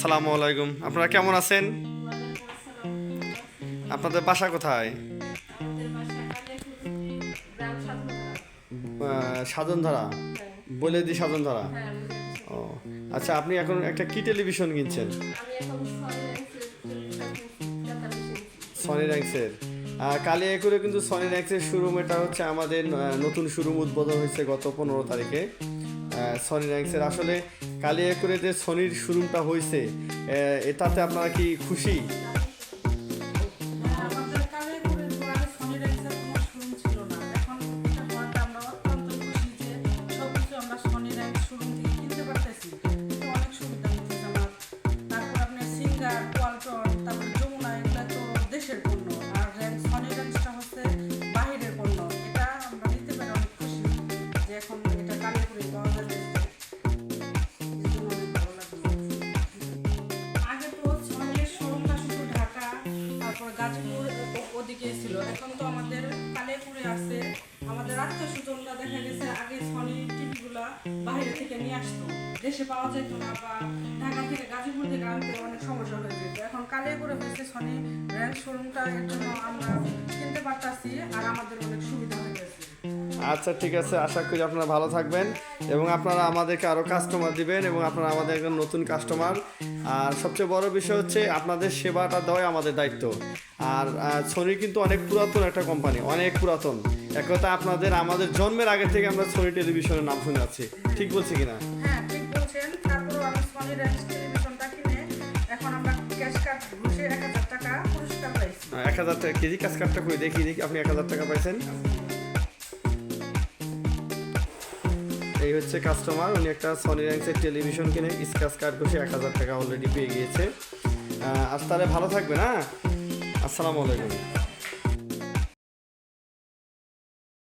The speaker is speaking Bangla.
সালামু আলাইকুম। আপনারা কেমন আছেন? আপনাদের বাসা কোথায়? সাধনধারা। বলে দি সাধনধারা। ও আচ্ছা আপনি এখন একটা কি টেলিভিশন কিনছেন? সনি র্যাঙ্কসের কালিয়া করে কিন্তু সনি র্যাঙ্কসের শোরুম এটা হচ্ছে আমাদের নতুন শোরুম উদ্বোধন হয়েছে গত পনেরো তারিখে। সনি র্যাঙ্কসের আসলে কালিয়া করে যে সনির শোরুমটা হয়েছে এটাতে আপনারা কি খুশি? আমাদের কালে করে দুয়ারে সনি তারপর গাজীপুর ওদিকে ছিল। এখন তো আমাদের কালেপুরে আছে। আমাদের আত্মীয় দেখা গেছে আগে সনি টিভিগুলা বাইরে থেকে নিয়ে আসতো। দেশে পাওয়া যেত না বা ঢাকা থেকে গাজীপুর থেকে আনতে অনেক সমস্যা হয়ে যেত। এখন কালিয়াপুরে হয়েছে সনি ব্র্যান্ড শোরুমটা এর জন্য আমরা কিনতে পারতাছি আর আমাদের আচ্ছা ঠিক আছে আশা করি আপনারা ভালো থাকবেন এবং আপনারা আমাদেরকে আরও কাস্টমার দিবেন এবং আপনারা আমাদের একজন নতুন কাস্টমার আর সবচেয়ে বড় বিষয় হচ্ছে আপনাদের সেবাটা দেওয়াই আমাদের দায়িত্ব। আর সনি কিন্তু অনেক পুরাতন একটা কোম্পানি অনেক পুরাতন। এক কথা আপনাদের আমাদের জন্মের আগে থেকে আমরা সনি টেলিভিশনের নাম শুনে আছি। ঠিক বলছি কিনা? হ্যাঁ ঠিক বলছেন। তারপর আমি সনি টেলিভিশনটা কিনে এখন আমরা ক্যাশ কার্ড ঘুষে এক হাজার টাকা পুরস্কার পাইছি। এক হাজার টাকা কেজি কাজ কার্ডটা করে দেখি দেখি আপনি এক হাজার টাকা পাইছেন? এই হচ্ছে কাস্টমার উনি একটা সনি র্যাঙ্কসের টেলিভিশন কিনে স্ক্র্যাচ কার্ড করে এক হাজার টাকা অলরেডি পেয়ে গিয়েছে। আজ তাহলে ভালো থাকবে না আসসালামু আলাইকুম।